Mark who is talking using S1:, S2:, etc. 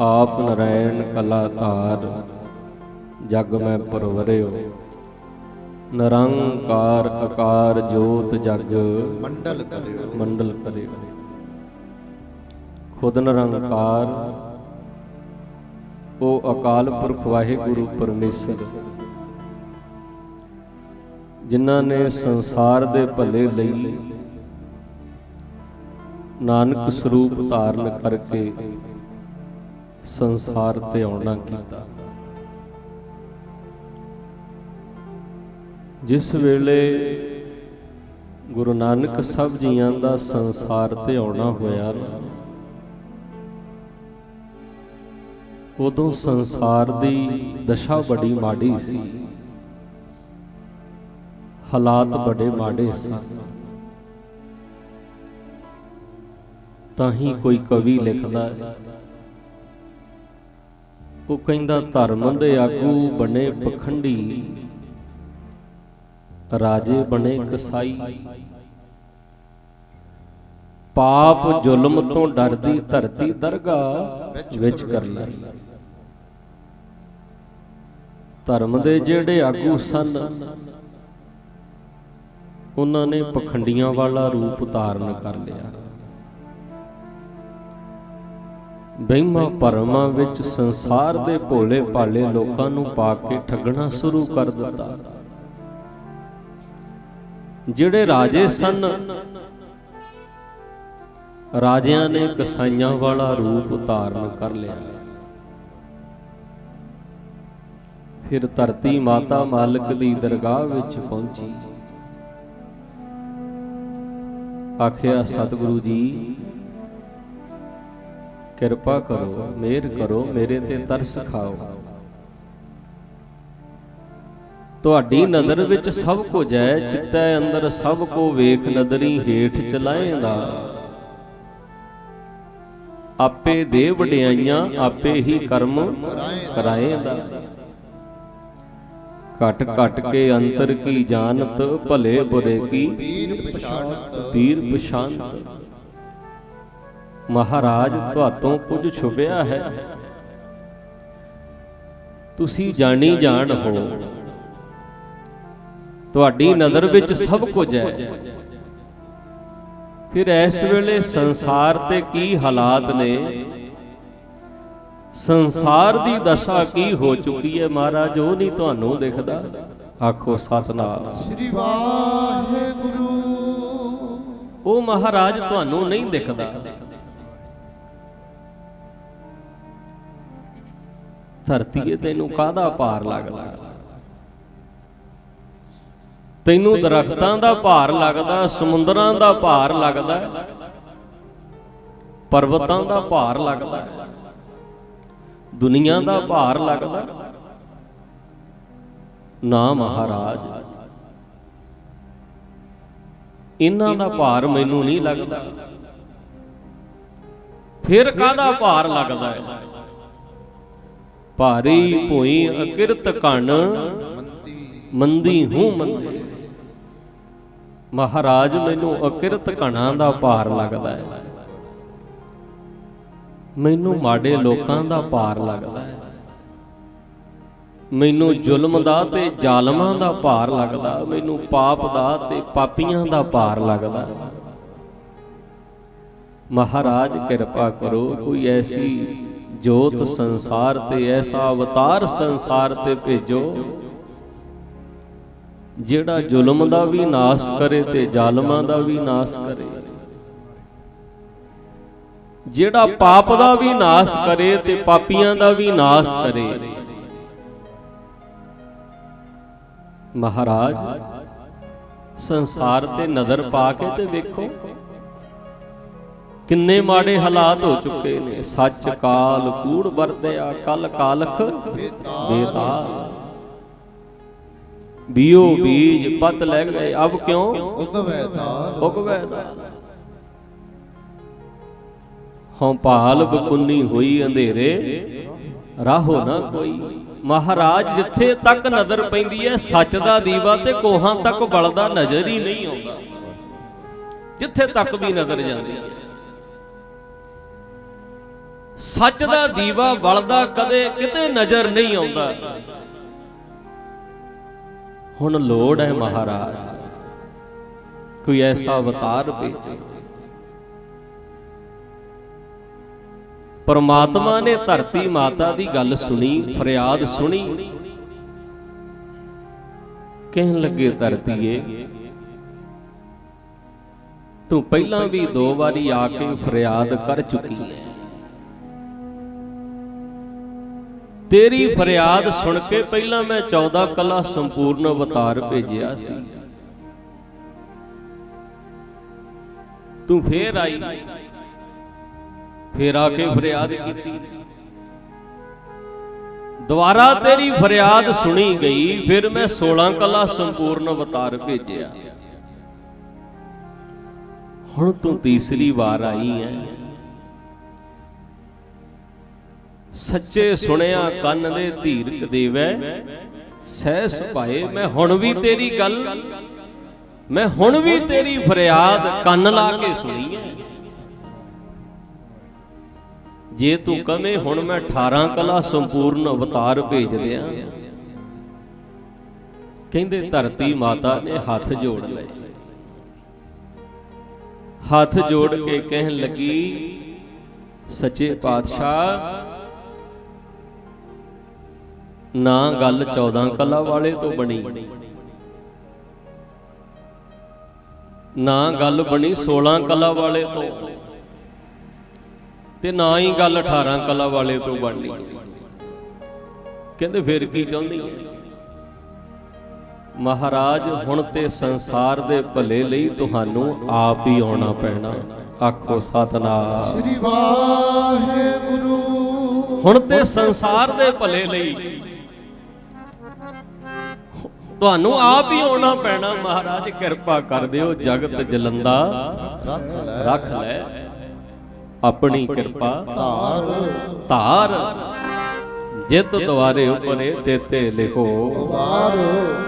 S1: ਆਪ ਨਰੈਣ ਕਲਾ ਧਾਰ ਜਗ ਮੈਂ ਪਰਵਰਿਓ। ਨਿਰੰਕਾਰ ਆਕਾਰ ਜੋਤ ਜਗ
S2: ਮੰਡਲ ਕਰਿਓ।
S1: ਮੰਡਲ ਕਰੇ ਖੁਦ ਨਿਰੰਕਾਰ ਉਹ ਅਕਾਲ ਪੁਰਖ ਵਾਹਿਗੁਰੂ ਪਰਮੇਸ਼ਰ। ਜਿਨ੍ਹਾਂ ਨੇ ਸੰਸਾਰ ਦੇ ਭਲੇ ਲਈ ਨਾਨਕ ਸਰੂਪ ਧਾਰਨ ਕਰਕੇ ਸੰਸਾਰ ਤੇ ਆਉਣਾ ਕੀਤਾ। ਜਿਸ ਵੇਲੇ ਗੁਰੂ ਨਾਨਕ ਸਭ ਜੀਆਂ ਦਾ ਸੰਸਾਰ ਤੇ ਆਉਣਾ ਹੋਇਆ ਉਦੋਂ ਸੰਸਾਰ ਦੀ ਦਸ਼ਾ ਬੜੀ ਮਾੜੀ ਸੀ। ਹਾਲਾਤ ਬੜੇ ਮਾੜੇ ਸਨ। ਤਾਂ ਹੀ ਕੋਈ ਕਵੀ ਲਿਖਦਾ ਹੈ। ਉਹ ਕਹਿੰਦਾ ਧਰਮ ਦੇ ਆਗੂ ਬਣੇ ਪਖੰਡੀ, ਰਾਜੇ ਬਣੇ ਕਸਾਈ। ਪਾਪ ਜ਼ੁਲਮ ਤੋਂ ਡਰਦੀ ਧਰਤੀ ਦਰਗਾਹ ਵਿੱਚ ਕਰ ਲਈ ਧਰਮ ਦੇ ਜਿਹੜੇ ਆਗੂ ਸਨ, ਉਹਨਾਂ ਨੇ ਪਖੰਡੀਆਂ ਵਾਲਾ ਰੂਪ ਧਾਰਨ ਕਰ ਲਿਆ। ਬਹਿਮਾ ਭਰਮਾਂ ਵਿੱਚ ਸੰਸਾਰ ਦੇ ਭੋਲੇ ਭਾਲੇ ਲੋਕਾਂ ਨੂੰ ਪਾ ਕੇ ਠੱਗਣਾ ਸ਼ੁਰੂ ਕਰ ਦਿੱਤਾ। ਜਿਹੜੇ ਰਾਜੇ ਸਨ, ਰਾਜਿਆਂ ਨੇ ਕਸਾਈਆਂ ਵਾਲਾ ਰੂਪ ਧਾਰਨ ਕਰ ਲਿਆ। ਫਿਰ ਧਰਤੀ ਮਾਤਾ ਮਾਲਕ ਦੀ ਦਰਗਾਹ ਵਿੱਚ ਪਹੁੰਚੀ। ਆਖਿਆ, ਸਤਿਗੁਰੂ ਜੀ ਕਿਰਪਾ ਕਰੋ ਮਿਹਰ ਕਰੋ ਮੇਰੇ ਤੇ ਤਰਸ ਖਾਓ। ਤੁਹਾਡੀ ਨਜ਼ਰ ਵਿੱਚ ਸਭ ਕੁਝ ਹੈ ਚਿੱਤੈ ਅੰਦਰ ਸਭ ਕੋ ਵੇਖ ਨਦਰੀ ਹੇਠ ਚਲਾਏਂਦਾ। ਆਪੇ ਦੇ ਵਡਿਆਈਆਂ ਆਪੇ ਹੀ ਕਰਮ ਕਰਾਏਂਦਾ। ਘਟ ਘਟ ਕੇ ਅੰਤਰ ਕੀ ਜਾਣਤ ਭਲੇ ਬੁਰੇ ਕੀ?
S2: ਪੀਰ ਪਛਾਣਤ।
S1: ਪੀਰ ਪਛਾਨਤ ਮਹਾਰਾਜ ਤੁਹਾਤੋਂ ਕੁਝ ਛੁਪਿਆ ਹੈ। ਤੁਸੀਂ ਜਾਣੀ ਜਾਣ ਹੋ। ਤੁਹਾਡੀ ਨਜ਼ਰ ਵਿੱਚ ਸਭ ਕੁਝ ਹੈ। ਫਿਰ ਇਸ ਵੇਲੇ ਸੰਸਾਰ ਤੇ ਕੀ ਹਾਲਾਤ ਨੇ? ਸੰਸਾਰ ਦੀ ਦਸ਼ਾ ਕੀ ਹੋ ਚੁੱਕੀ ਹੈ ਮਹਾਰਾਜ ਉਹ ਨਹੀਂ ਤੁਹਾਨੂੰ ਦਿਖਦਾ। ਆਖੋ ਸਤਨਾਮ।
S2: ਸ੍ਰੀ ਵਾਹਿਗੁਰੂ।
S1: ਉਹ ਮਹਾਰਾਜ ਤੁਹਾਨੂੰ ਨਹੀਂ ਦਿਖਦਾ। ਧਰਤੀਏ ਤੈਨੂੰ ਕਾਹਦਾ ਭਾਰ ਲੱਗਦਾ? ਤੈਨੂੰ ਦਰਖਤਾਂ ਦਾ ਭਾਰ ਲੱਗਦਾ ਸਮੁੰਦਰਾਂ ਦਾ ਭਾਰ ਲੱਗਦਾ? ਪਰਬਤਾਂ ਦਾ ਭਾਰ ਲੱਗਦਾ? ਦੁਨੀਆ ਦਾ ਭਾਰ ਲੱਗਦਾ? ਨਾ ਮਹਾਰਾਜ। ਇਹਨਾਂ ਦਾ ਭਾਰ ਮੈਨੂੰ ਨਹੀਂ ਲੱਗਦਾ। ਫਿਰ ਕਾਹਦਾ ਭਾਰ ਲੱਗਦਾ? ਹੈ ਭਾਰੀ ਭੋਈ ਅਕਿਰਤ ਕਣ ਮੰਦੀ ਹੂੰ ਮੰਦੀ। ਮਹਾਰਾਜ, ਮੈਨੂੰ ਅਕਿਰਤ ਕਣਾਂ ਦਾ ਭਾਰ ਲੱਗਦਾ ਹੈ। ਮੈਨੂੰ ਮਾੜੇ ਲੋਕਾਂ ਦਾ ਭਾਰ ਲੱਗਦਾ ਹੈ। ਮੈਨੂੰ ਜ਼ੁਲਮ ਦਾ ਤੇ ਜ਼ਾਲਮਾਂ ਦਾ ਭਾਰ ਲੱਗਦਾ ਮੈਨੂੰ ਪਾਪ ਦਾ ਤੇ ਪਾਪੀਆਂ ਦਾ ਭਾਰ ਲੱਗਦਾ ਮਹਾਰਾਜ, ਕਿਰਪਾ ਕਰੋ, ਕੋਈ ਐਸੀ ਜੋਤ ਸੰਸਾਰ ਤੇ ਐਸਾ ਅਵਤਾਰ ਸੰਸਾਰ ਤੇ ਭੇਜੋ, ਜਿਹੜਾ ਜ਼ੁਲਮ ਦਾ ਵੀ ਨਾਸ਼ ਕਰੇ ਤੇ ਜ਼ਾਲਮਾਂ ਦਾ ਵੀ ਨਾਸ਼ ਕਰੇ। ਜਿਹੜਾ ਪਾਪ ਦਾ ਵੀ ਨਾਸ਼ ਕਰੇ ਤੇ ਪਾਪੀਆਂ ਦਾ ਵੀ ਨਾਸ਼ ਕਰੇ। ਮਹਾਰਾਜ, ਸੰਸਾਰ ਤੇ ਨਜ਼ਰ ਪਾ ਕੇ ਤੇ ਵੇਖੋ। ਕਿੰਨੇ ਮਾੜੇ ਹਾਲਾਤ ਹੋ ਚੁੱਕੇ ਨੇ। ਸੱਚ ਕਾਲ ਕੂੜ ਵਰਤਿਆ, ਕਲ ਕਾਲਖ ਬੇਤਾਲ। ਬੀਓ ਬੀਜ ਪਤ ਲੈ ਗਏ, ਅਬ ਕਿਉਂ?
S2: ਉਗਵੈ ਤਾਲ
S1: ਉਗਵੈ ਦਾ ਹਉ ਭਾਲ ਬਕੁੰਨੀ ਹੋਈ ਅੰਧੇਰੇ, ਰਾਹੋ ਨਾ ਕੋਈ। ਮਹਾਰਾਜ ਜਿੱਥੇ ਤੱਕ ਨਜ਼ਰ ਪੈਂਦੀ ਹੈ ਸੱਚ ਦਾ ਦੀਵਾ ਤੇ ਕੋਹਾਂ ਤੱਕ ਬਲਦਾ ਨਜ਼ਰ ਹੀ ਨਹੀਂ ਆਉਂਦਾ। ਜਿੱਥੇ ਤੱਕ ਵੀ ਨਜ਼ਰ ਜਾਂਦੀ ਹੈ ਸੱਚ ਦਾ ਦੀਵਾ ਬਲਦਾ ਕਦੇ ਕਿਤੇ ਨਜ਼ਰ ਨਹੀਂ ਆਉਂਦਾ। ਹੁਣ ਲੋੜ ਹੈ ਮਹਾਰਾਜ, ਕੋਈ ਐਸਾ ਅਵਤਾਰ ਭੇਜੋ। ਪਰਮਾਤਮਾ ਨੇ ਧਰਤੀ ਮਾਤਾ ਦੀ ਗੱਲ ਸੁਣੀ, ਫਰਿਆਦ ਸੁਣੀ। ਕਹਿਣ ਲੱਗੇ, ਧਰਤੀਏ, ਤੂੰ ਪਹਿਲਾਂ ਵੀ ਦੋ ਵਾਰੀ ਆ ਕੇ ਫਰਿਆਦ ਕਰ ਚੁੱਕੀ ਹੈ। ਤੇਰੀ ਫਰਿਆਦ ਸੁਣ ਕੇ ਪਹਿਲਾਂ ਮੈਂ 14 ਕਲਾ ਸੰਪੂਰਨ ਅਵਤਾਰ ਭੇਜਿਆ ਸੀ। ਤੂੰ ਫੇਰ ਆਈ। ਫੇਰ ਆ ਕੇ ਫਰਿਆਦ ਕੀਤੀ। ਦੁਬਾਰਾ ਤੇਰੀ ਫਰਿਆਦ ਸੁਣੀ ਗਈ, ਫਿਰ ਮੈਂ 16 ਕਲਾ ਸੰਪੂਰਨ ਅਵਤਾਰ ਭੇਜਿਆ। ਹੁਣ ਤੂੰ ਤੀਸਰੀ ਵਾਰ ਆਈ ਹੈ। ਸੱਚੇ ਸੁਣਿਆ ਕੰਨ ਦੇ ਧੀਰਕ ਦੇਵੈ। ਸਹਿ ਸੁਭਾਏ, ਮੈਂ ਹੁਣ ਵੀ ਤੇਰੀ ਗੱਲ ਮੈਂ ਹੁਣ ਵੀ ਤੇਰੀ ਫਰਿਆਦ ਕੰਨ ਲਾ ਕੇ ਸੁਣੀ ਹੈ। ਜੇ ਤੂੰ ਕਵੇਂ ਹੁਣ ਮੈਂ 18 ਕਲਾ ਸੰਪੂਰਨ ਅਵਤਾਰ ਭੇਜ ਦਿਆਂ। ਕਹਿੰਦੇ, ਧਰਤੀ ਮਾਤਾ ਨੇ ਹੱਥ ਜੋੜ ਲਏ। ਹੱਥ ਜੋੜ ਕੇ ਕਹਿਣ ਲੱਗੀ, ਸੱਚੇ ਪਾਤਸ਼ਾਹ ਨਾ ਗੱਲ 14 ਕਲਾ ਵਾਲੇ ਤੋਂ ਬਣੀ। ਨਾ ਗੱਲ ਬਣੀ 16 ਕਲਾ ਵਾਲੇ ਤੋਂ। ਤੇ ਨਾ ਹੀ ਗੱਲ 18 ਕਲਾ ਵਾਲੇ ਤੋਂ ਬਣਨੀ। ਕਹਿੰਦੇ ਫਿਰ ਕੀ ਚਾਹੁੰਦੀ ਹੈ? ਮਹਾਰਾਜ ਹੁਣ ਤੇ ਸੰਸਾਰ ਦੇ ਭਲੇ ਲਈ ਤੁਹਾਨੂੰ ਆਪ ਹੀ ਆਉਣਾ ਪੈਣਾ। ਆਖੋ ਸਤਨਾਮ।
S2: ਸ੍ਰੀ ਵਾਹਿਗੁਰੂ।
S1: ਹੁਣ ਤੇ ਸੰਸਾਰ ਦੇ ਭਲੇ ਲਈ ਤੁਹਾਨੂੰ ਆਪ ਹੀ ਆਉਣਾ ਪੈਣਾ, ਮਹਾਰਾਜ, ਕਿਰਪਾ ਕਰ ਦਿਓ, ਜਗਤ ਜਲੰਦਾ ਰੱਖ ਲੈ ਆਪਣੀ ਕਿਰਪਾ।
S2: ਧਾਰ।
S1: ਧਾਰ ਜਿਤ ਦੁਆਰੇ ਉਪਰੇ ਤੇਤੇ ਲਿਖੋ।
S2: ਵਾਰੋ